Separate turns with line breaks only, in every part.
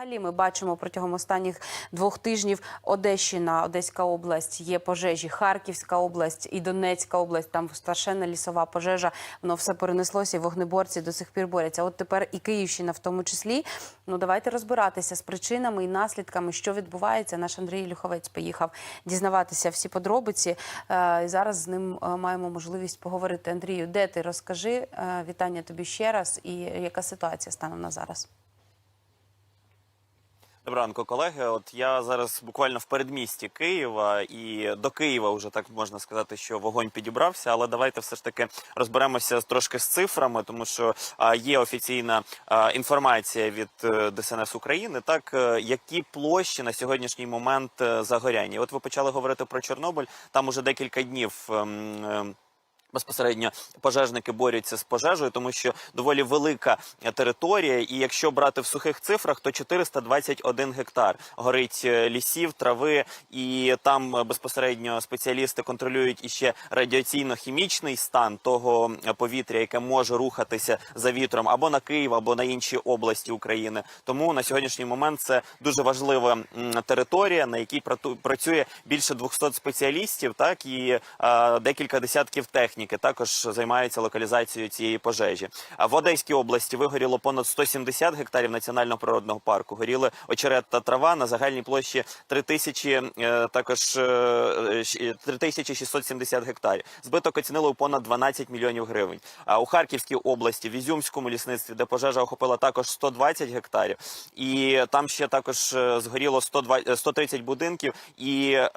Взагалі, ми бачимо протягом останніх двох тижнів Одещина, Одеська область, є пожежі, Харківська область і Донецька область. Там страшенна лісова пожежа. Воно все перенеслося. і Вогнеборці до сих пір борються. От тепер і Київщина в тому числі. Ну давайте розбиратися з причинами і наслідками, що відбувається. Наш Андрій Люховець поїхав дізнаватися всі подробиці. Е, зараз з ним е, маємо можливість поговорити. Андрію, де ти розкажи? Е, Вітання тобі ще раз. І яка ситуація станом на зараз?
Доброго ранку, колеги. От я зараз буквально в передмісті Києва, і до Києва вже так можна сказати, що вогонь підібрався. Але давайте все ж таки розберемося трошки з цифрами, тому що є офіційна інформація від е, ДСНС України. Так е, які площі на сьогоднішній момент е, загоряння? От ви почали говорити про Чорнобиль. Там уже декілька днів. Безпосередньо пожежники борються з пожежею, тому що доволі велика територія, і якщо брати в сухих цифрах, то 421 гектар. Горить е, лісів, трави, і там е, безпосередньо спеціалісти контролюють іще радіаційно-хімічний стан того е, повітря, яке може рухатися за вітром або на Київ, або на інші області України. Тому на сьогоднішній момент це дуже важлива територія, на якій працює більше 200 спеціалістів, так і е, декілька десятків техніки також займаються локалізацією цієї пожежі. А в Одеській області вигоріло понад 170 гектарів національного природного парку. Горіли очерет та трава на загальній площі 3000, е, також е, щ- 3670 гектарів. Збиток оцінили у понад 12 мільйонів гривень. А у Харківській області, в Ізюмському лісництві, де пожежа охопила також 120 гектарів, і там ще також е, згоріло 120, е, 130 будинків, і е,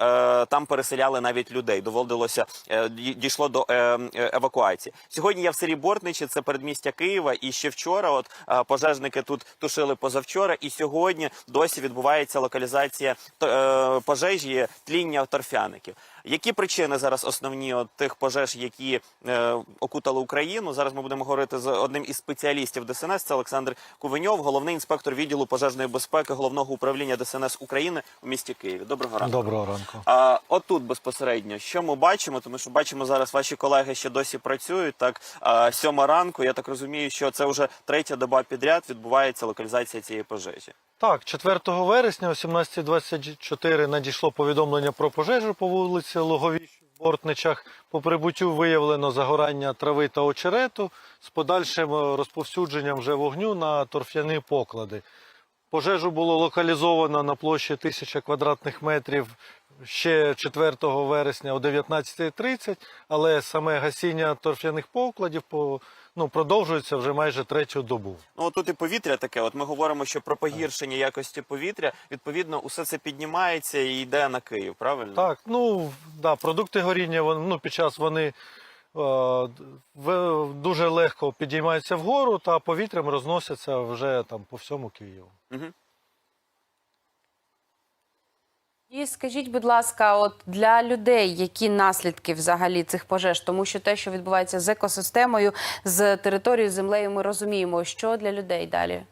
там переселяли навіть людей. Доводилося е, дійшло до е, е, евакуації. Сьогодні я в селі Бортничі, це передмістя Києва. І ще вчора, от е, пожежники тут тушили позавчора, і сьогодні досі відбувається локалізація е, пожежі тління торфяників. Які причини зараз основні от тих пожеж, які е, окутали Україну? Зараз ми будемо говорити з одним із спеціалістів ДСНС. Це Олександр Кувеньов, головний інспектор відділу пожежної безпеки головного управління ДСНС України у місті Києві. Доброго ранку.
Доброго ранку.
А отут безпосередньо, що ми бачимо, тому що бачимо зараз ваші колеги ще досі працюють. Так а, сьома ранку. Я так розумію, що це вже третя доба підряд відбувається локалізація цієї пожежі.
Так, 4 вересня о 17.24 надійшло повідомлення про пожежу по вулиці Логовій в Бортничах. По прибуттю виявлено загорання трави та очерету з подальшим е, розповсюдженням вже вогню на торф'яні поклади. Пожежу було локалізовано на площі 1000 квадратних метрів ще 4 вересня о 19.30, але саме гасіння торф'яних покладів по, ну, продовжується вже майже третю добу.
Ну тут і повітря таке. От ми говоримо, що про погіршення якості повітря. Відповідно, усе це піднімається і йде на Київ. Правильно?
Так, ну да, продукти горіння вони, ну, під час вони е, дуже легко підіймаються вгору та повітрям розносяться вже там по всьому Києву.
Угу.
І скажіть, будь ласка, от для людей, які наслідки взагалі цих пожеж, тому що те, що відбувається з екосистемою, з територією, землею, ми розуміємо, що для людей далі.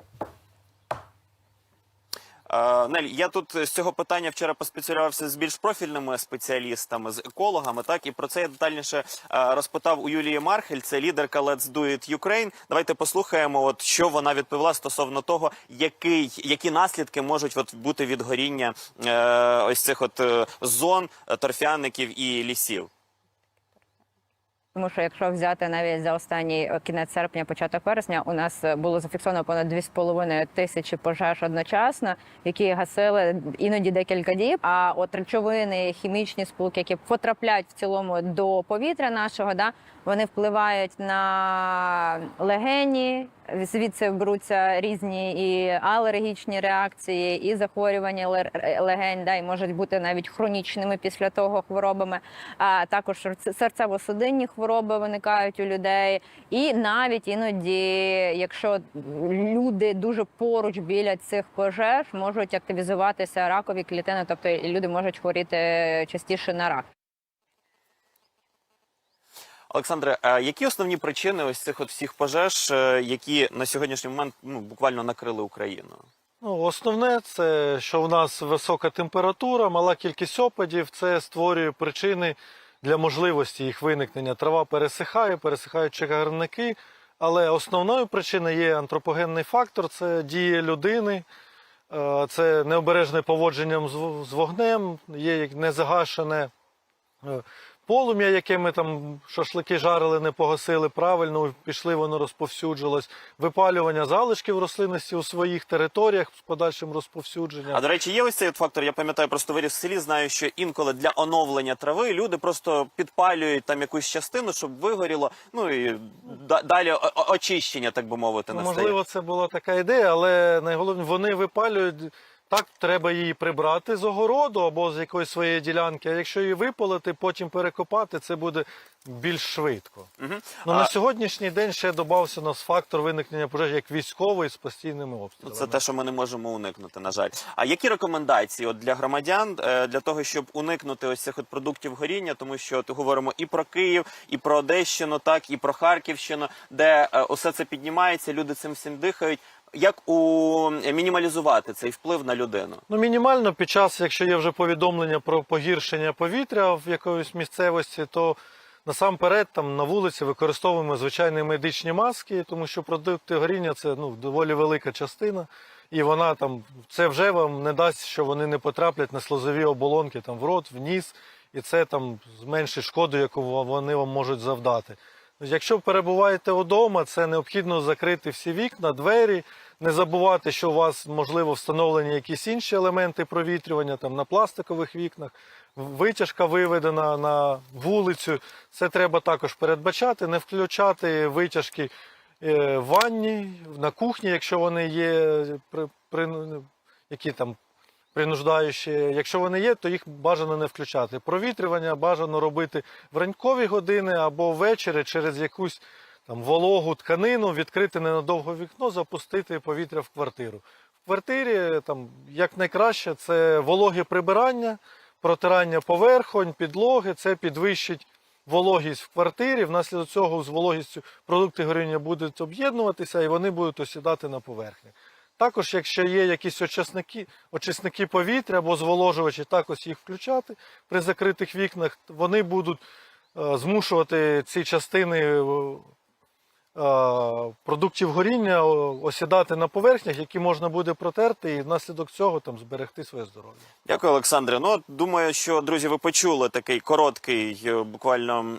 Е, Нель, я тут з цього питання вчора поспілкувався з більш профільними спеціалістами, з екологами. Так і про це я детальніше е, розпитав у Юлії Мархель, це лідерка Let's Do It Ukraine. Давайте послухаємо, от що вона відповіла стосовно того, який які наслідки можуть от бути від горіння е, ось цих от е, зон торфяників і лісів.
Тому що якщо взяти навіть за останній е, кінець серпня, початок вересня, у нас е, було зафіксовано понад 2,5 тисячі пожеж одночасно, які гасили іноді декілька діб. А от речовини, хімічні сполуки, які потрапляють в цілому до повітря нашого, да вони впливають на легені. Звідси беруться різні і алергічні реакції, і захворювання легень, да, і можуть бути навіть хронічними після того хворобами. А також серцево-судинні хвороби виникають у людей. І навіть іноді, якщо люди дуже поруч біля цих пожеж, можуть активізуватися ракові клітини, тобто люди можуть хворіти частіше на рак.
Олександре, а які основні причини ось цих от всіх пожеж, е, які на сьогоднішній момент ну буквально накрили Україну?
Ну, основне це, що в нас висока температура, мала кількість опадів. Це створює причини для можливості їх виникнення. Трава пересихає, пересихають чагарники. Але основною причиною є антропогенний фактор це дія людини. Е, Це необережне поводженням з вогнем, є незагашене е, полум'я, яке ми там шашлики жарили, не погасили правильно, пішли, воно розповсюджилось. Випалювання залишків рослинності у своїх територіях з подальшим розповсюдженням.
А до речі, є ось цей от фактор. Я пам'ятаю, просто виріс в селі. Знаю, що інколи для оновлення трави люди просто підпалюють там якусь частину, щоб вигоріло. Ну і далі очищення, так би мовити,
Ну,
настає.
можливо, це була така ідея, але найголовніше, вони випалюють. Так, треба її прибрати з огороду або з якоїсь своєї ділянки. А якщо її випалити, потім перекопати, це буде більш швидко.
Мгм.
Ну,
А-
на сьогоднішній день ще додався у нас фактор виникнення пожежі як військовий з постійними
Ну,
обстрілами.
Це те, що ми не можемо уникнути, на жаль. А які рекомендації от для громадян е, для того, щоб уникнути ось цих от продуктів горіння, тому що от говоримо і про Київ, і про Одещину, так і про Харківщину, де е, усе це піднімається, люди цим всім дихають. Як у мінімалізувати цей вплив на людину?
Ну, мінімально під час, якщо є вже повідомлення про погіршення повітря в якоїсь місцевості, то насамперед там на вулиці використовуємо звичайні медичні маски, тому що продукти горіння це ну, доволі велика частина. І вона там це вже вам не дасть, що вони не потраплять на слозові оболонки там в рот, в ніс, і це там зменшить шкоду, яку вони вам можуть завдати. Якщо перебуваєте вдома, це необхідно закрити всі вікна, двері, не забувати, що у вас можливо встановлені якісь інші елементи провітрювання там на пластикових вікнах, витяжка виведена на вулицю. Це треба також передбачати, не включати витяжки е, в ванні, на кухні, якщо вони є, при, при, які там принуждаючі. Якщо вони є, то їх бажано не включати. Провітрювання бажано робити в ранкові години або ввечері через якусь там вологу тканину, відкрити ненадовго вікно, запустити повітря в квартиру. В квартирі там як найкраще це вологе прибирання, протирання поверхонь, підлоги. Це підвищить вологість в квартирі. Внаслідок цього з вологістю продукти горіння будуть об'єднуватися і вони будуть осідати на поверхні. Також, якщо є якісь очисники, очисники повітря або зволожувачі, також їх включати. При закритих вікнах, вони будуть е, змушувати ці частини е, продуктів горіння осідати на поверхнях, які можна буде протерти, і внаслідок цього там зберегти своє здоров'я.
Дякую, Олександре. Ну думаю, що друзі, ви почули такий короткий, е, буквально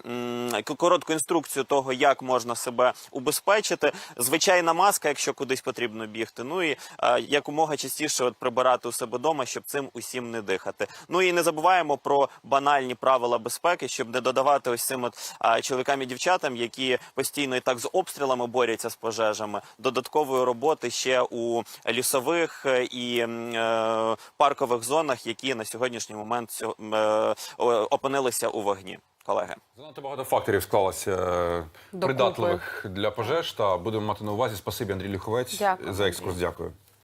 коротку інструкцію того, як можна себе убезпечити. Звичайна маска, якщо кудись потрібно бігти. Ну і е, якомога частіше от прибирати у себе вдома, щоб цим усім не дихати. Ну і не забуваємо про банальні правила безпеки, щоб не додавати ось цим от чоловікам і дівчатам, які постійно і так з обстрілами борються з пожежами, додаткової роботи ще у лісових е, і е, паркових зонах, які на сьогоднішній момент е, опинилися у вогні. Колеги.
Занадто багато факторів склалося е,
Докупи.
придатливих для пожеж. Та будемо мати на увазі. Спасибі, Андрій Ліховець,
Дякую.
за екскурс. Дякую.